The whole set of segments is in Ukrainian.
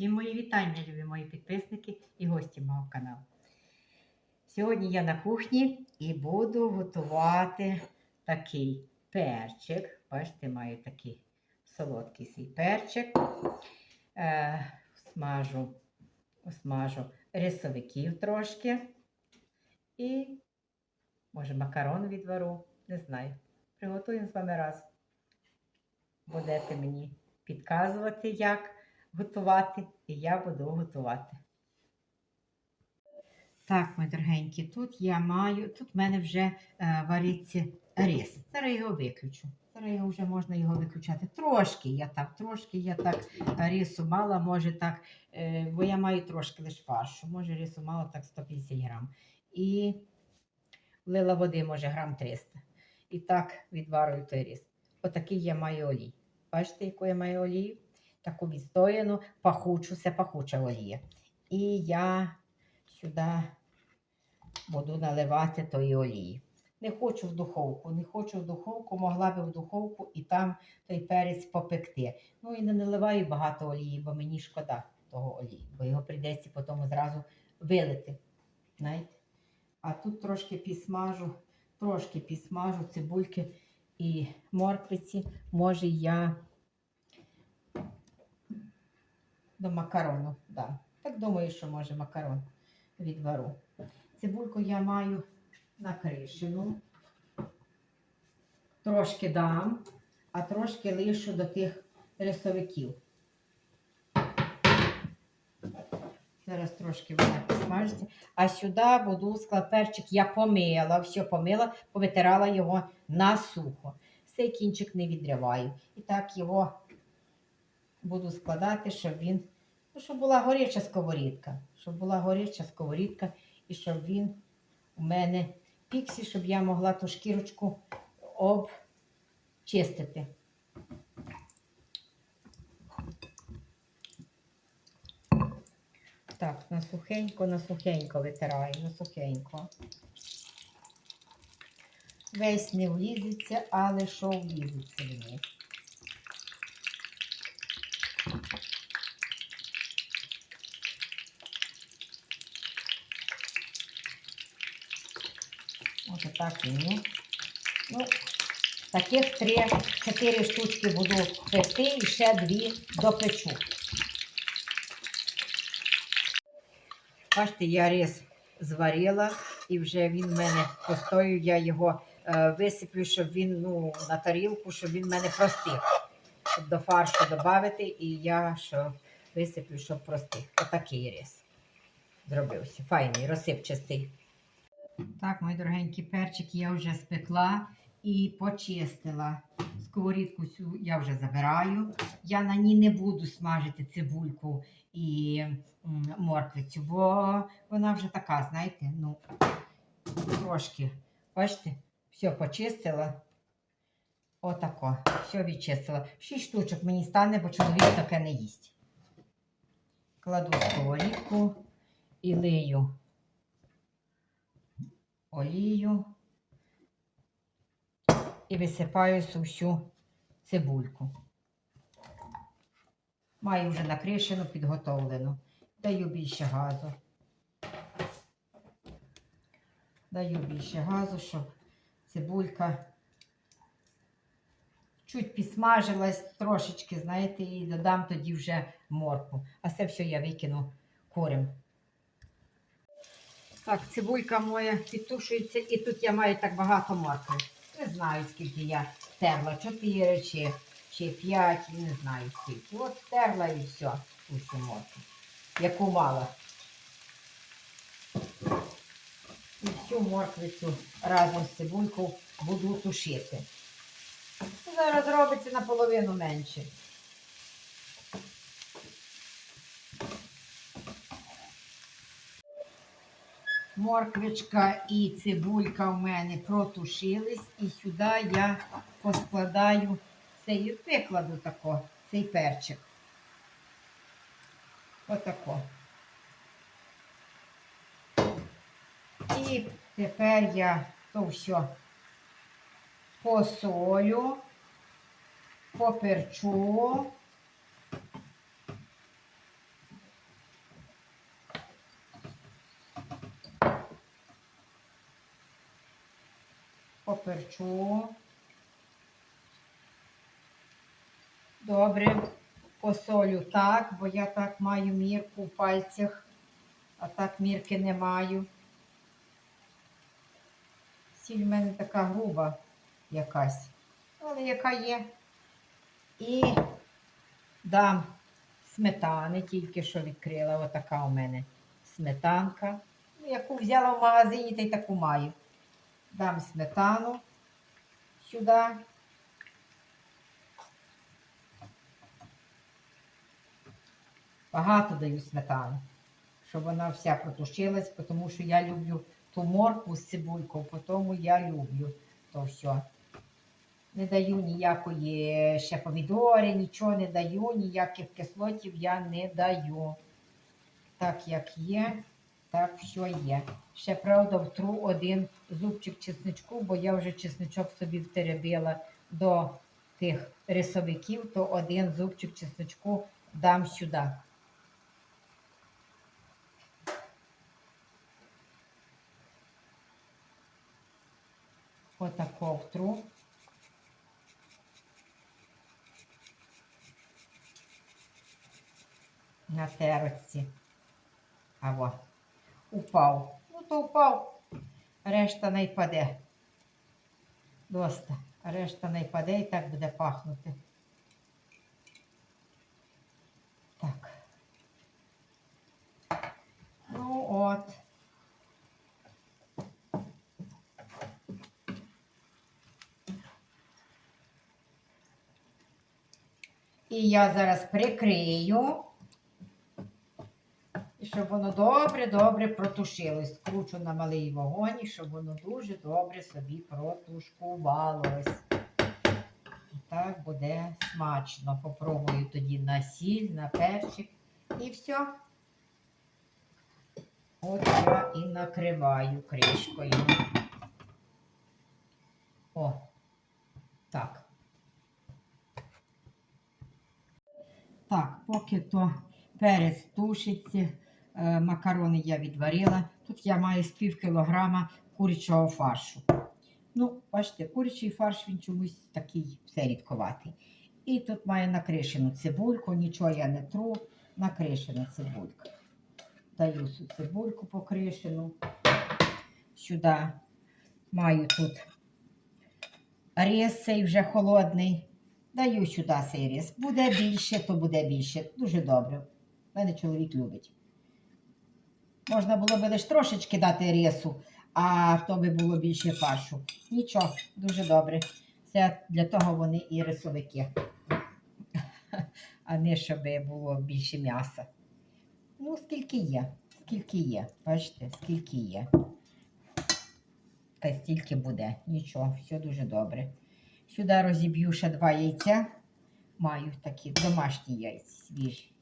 Всім мої вітання, любі мої підписники і гості мого каналу. Сьогодні я на кухні і буду готувати такий перчик. Бачите, маю такий солодкий свій перчик. Е, смажу, смажу рисовиків трошки. І, може, макарон відвару, не знаю. Приготуємо з вами разом. Будете мені підказувати, як готувати, і я буду готувати. Так, мої дорогенькі, тут я маю, тут в мене вже е, вариться рис. Зараз його виключу. Зараз його вже можна його виключати. Трошки я так, трошки я так рису мала, може так, е, бо я маю трошки лише фаршу, може рису мало так 150 грам. І влила води, може, грам 300. І так відварую той рис. Отакий я маю олій. Бачите, яку я маю олію? Таку відстояну, пахучу, це пахуча олія. І я сюди буду наливати тої олії. Не хочу в духовку, не хочу в духовку, могла би в духовку і там той перець попекти. Ну і не наливаю багато олії, бо мені шкода того олії, бо його прийдеться потім зразу вилити. Знаєте? А тут трошки підсмажу, трошки підсмажу цибульки і морквиці. Може я до макарону дам. Так думаю, що може макарон відвару. Цибульку я маю накришену. Трошки дам, а трошки лишу до тих рисовиків. Зараз трошки вона посмажиться. А сюди буду склад перчик я помила, все помила, повитирала його на сухо. Цей кінчик не відриваю. І так його буду складати, щоб він, ну, щоб була горяча сковорідка. Щоб була горяча сковорідка і щоб він у мене піксі, щоб я могла ту шкірочку обчистити. Так, на сухенько, на сухенько витираю, на сухенько. Весь не влізеться, але що влізеться мені. Ось так. Ну, таких три-чотири штучки буду пекти і ще дві допечу. Бачите, я рис зварила і вже він в мене постоїв, я його е, висиплю, щоб він ну, на тарілку, щоб він в мене простив. Щоб до фаршу додати, і я що висиплю, щоб простив. Отакий рис зробився. Файний, розсипчастий. Так, мої дорогенькі перчики я вже спекла і почистила. Сковорідку цю я вже забираю. Я на ній не буду смажити цибульку і морквицю, бо вона вже така, знаєте, ну, трошки. Бачите, все почистила. Отако. Все відчистила. Шість штучок мені стане, бо чоловік таке не їсть. Кладу сковорідку і лию олію і висипаю всю цибульку. Маю вже накришену, підготовлену. Даю більше газу. Даю більше газу, щоб цибулька чуть підсмажилась трошечки, знаєте, і додам тоді вже морку. А це все я викину курем. Так, цибулька моя підтушується, і тут я маю так багато моркви. Не знаю, скільки я терла, 4 чи, чи 5, не знаю скільки. От терла і все, усю моркву, яку мала. І всю морквицю разом з цибулькою буду тушити. Зараз робиться наполовину менше. Морквичка і цибулька в мене протушились, і сюди я поскладаю цей, викладу тако, цей перчик. Отако. І тепер я то все посолю, поперчу. Поперчу. Добре, посолю так, бо я так маю мірку в пальцях, а так мірки не маю. Сіль в мене така груба якась, але яка є. І дам сметани, тільки що відкрила. Отака у мене сметанка. Ну, Яку взяла в магазині, та й таку маю. Дам сметану сюди. Багато даю сметани, щоб вона вся протушилась, тому що я люблю ту моркву з цибулькою, тому я люблю то все. Не даю ніякої ще помідори, нічого не даю, ніяких кислотів я не даю. Так як є, так все є. Ще правда втру один зубчик чесничку, бо я вже чесничок собі втеребила до тих рисовиків, то один зубчик чесничку дам сюди. Отако втру. на терці. А во, упав. Ну, то упав. Решта не впаде. Доста. Решта не впаде і так буде пахнути. Так. Ну от. І я зараз прикрию. Щоб воно добре-добре протушилось. Скручу на малий вогонь, щоб воно дуже добре собі протушкувалось. І так буде смачно. Попробую тоді на сіль, на перчик. І все. От я і накриваю кришкою. О, так. Так, поки то перець тушиться, макарони я відварила. Тут я маю з пів кілограма курячого фаршу. Ну, бачите, курячий фарш він чомусь такий все рідковатий. І тут маю накришену цибульку, нічого я не тру, накришена цибулька. Даю цю цибульку покришену. Сюди маю тут рис цей вже холодний. Даю сюди цей рис. Буде більше, то буде більше. Дуже добре. Мене чоловік любить. Можна було б лише трошечки дати рису, а то би було більше фаршу. Нічого, дуже добре. Це для того вони і рисовики. А не щоб було більше м'яса. Ну, скільки є, скільки є. Бачите, скільки є. Та стільки буде. Нічого, все дуже добре. Сюди розіб'ю ще два яйця. Маю такі домашні яйця свіжі.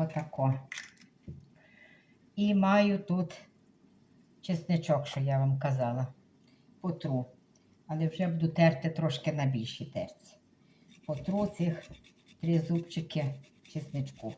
Отако. І маю тут чесничок, що я вам казала. Потру. Але вже буду терти трошки на більшій терці. Потру цих три зубчики чесничку.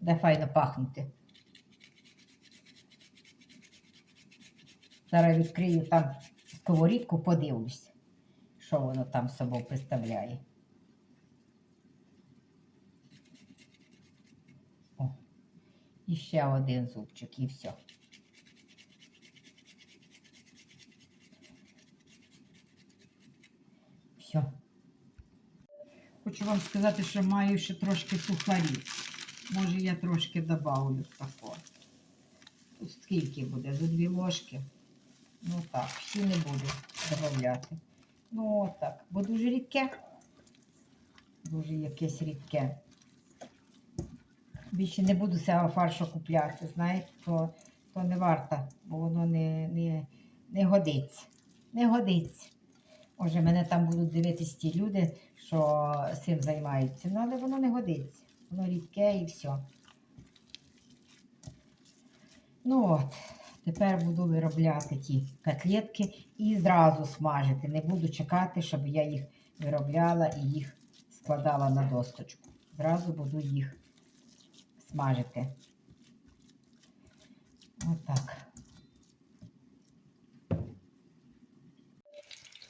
Де файно пахнути. Зараз відкрию там сковорідку, подивлюсь, що воно там собою представляє. О, і ще один зубчик, і все. Все. Хочу вам сказати, що маю ще трошки сухарів. Може, я трошки добавлю такого. Скільки буде? За дві ложки. Ну так, всі не буду додавати. Ну отак. Бо дуже рідке. Дуже якесь рідке. Більше не буду цього фаршу купляти, знаєте, то, то не варто, бо воно не, не, не годиться. Не годиться. Може, мене там будуть дивитись ті люди, що цим займаються. Ну, але воно не годиться. Воно рідке і все. Ну от, Тепер буду виробляти ті котлетки і зразу смажити. Не буду чекати, щоб я їх виробляла і їх складала на досточку. Зразу буду їх смажити. Отак.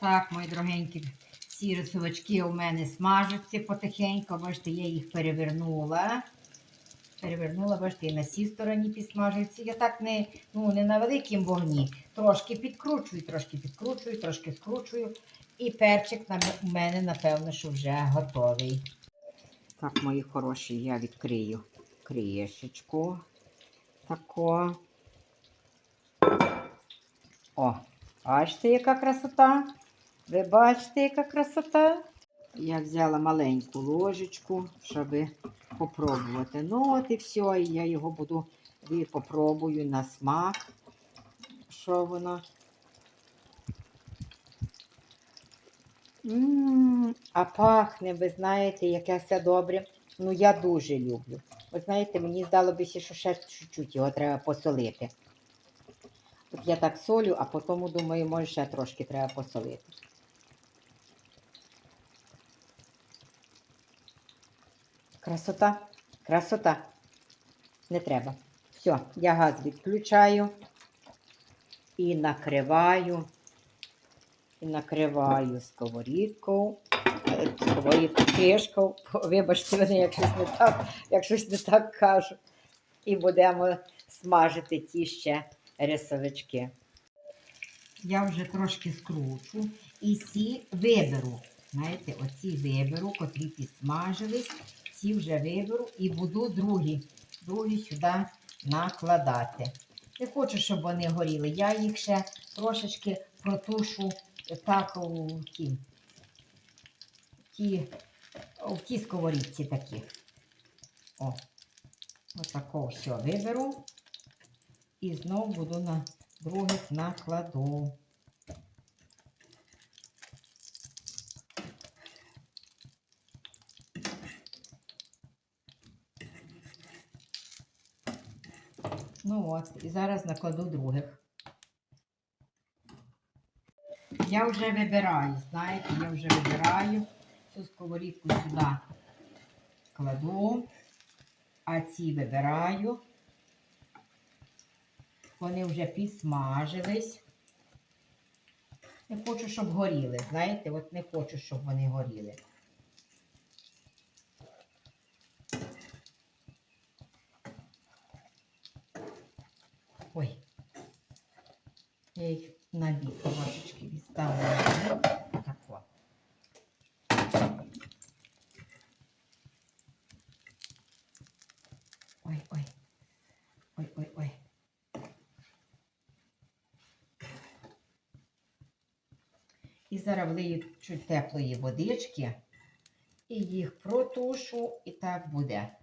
Так, мої дорогенькі, ці рисовички у мене смажаться потихеньку. Бачите, я їх перевернула. Перевернула, бачите, і на цій стороні підсмажуються. Я так не, ну, не на великому вогні. Трошки підкручую, трошки підкручую, трошки скручую. І перчик у мене, напевно, що вже готовий. Так, мої хороші, я відкрию кришечку. Тако. О, бачите, яка красота? Ви бачите, яка красота? Я взяла маленьку ложечку, щоб попробувати. Ну, от і все, і я його буду і попробую на смак. Що воно? М, А пахне, ви знаєте, яке все добре. Ну, я дуже люблю. Ви знаєте, мені здалося, що ще чуть-чуть його треба посолити. От я так солю, а потім думаю, може ще трошки треба посолити. Красота, красота. Не треба. Все, я газ відключаю і накриваю. І накриваю сковорідку. е, Сковорідку кришку. Вибачте мене, як щось не так, як щось не так кажу. І будемо смажити ті ще рисовички. Я вже трошки скручу і ці виберу. Знаєте, оці виберу, котрі підсмажились, ці вже виберу і буду другі, другі сюди накладати. Не хочу, щоб вони горіли. Я їх ще трошечки протушу так у ті, ті, в ті сковорідці такі. О, отако все виберу. І знову буду на других накладу. Ну от, і зараз накладу других. Я вже вибираю, знаєте, я вже вибираю цю сковорідку сюди кладу, а ці вибираю. Вони вже підсмажились. Не хочу, щоб горіли. Знаєте, от не хочу, щоб вони горіли. Ой. Я їх на бік трошечки відставила. Так от. Ой, ой. Ой, ой, ой. І зараз влию чуть теплої водички і їх протушу, і так буде.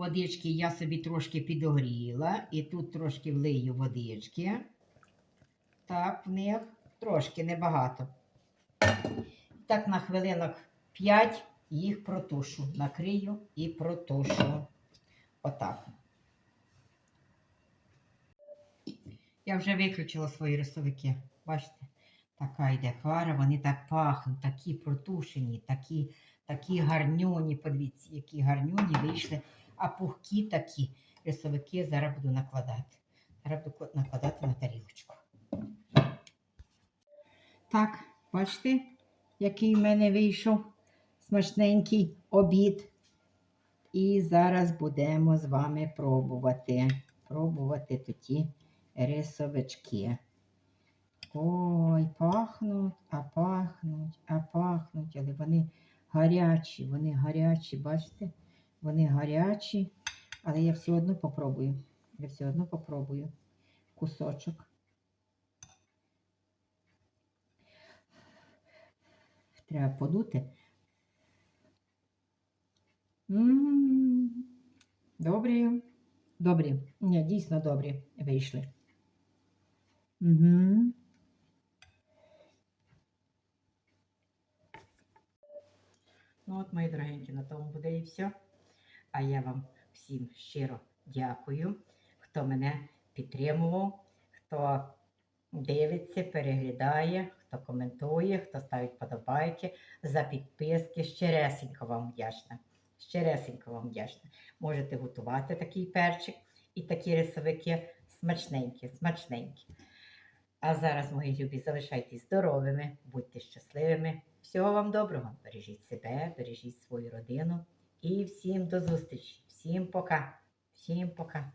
Водички я собі трошки підогріла, і тут трошки влию водички. Так, в них трошки небагато. Так, на хвилинок 5 їх протушу. Накрию і протушу. Отак. Я вже виключила свої рисовики. Бачите, така йде пара, вони так пахнуть, такі протушені, такі, такі гарнюні. Подивіться, які гарнюні вийшли. А пухкі такі рисовики зараз буду накладати. Зараз буду накладати на тарілочку. Так, бачите, який в мене вийшов смачненький обід. І зараз будемо з вами пробувати. Пробувати тоді рисовички. Ой, пахнуть, а пахнуть, а пахнуть, але вони гарячі, вони гарячі, бачите? Вони гарячі, але я все одно попробую. Я все одно попробую кусочок. Треба подути. М, Добрі. Добрі. Ні, дійсно добрі вийшли. Угу. Ну от, мої дорогенькі, на тому буде і все. А я вам всім щиро дякую. хто мене підтримував, хто дивиться, переглядає, хто коментує, хто ставить подобайки за підписки. Щиресенько вам вдячна. Щиресенько вам вдячна. Можете готувати такий перчик і такі рисовики смачненькі, смачненькі. А зараз, мої любі, залишайтесь здоровими, будьте щасливими. Всього вам доброго. Бережіть себе, бережіть свою родину. І всім до зустрічі. Всім пока. Всім пока.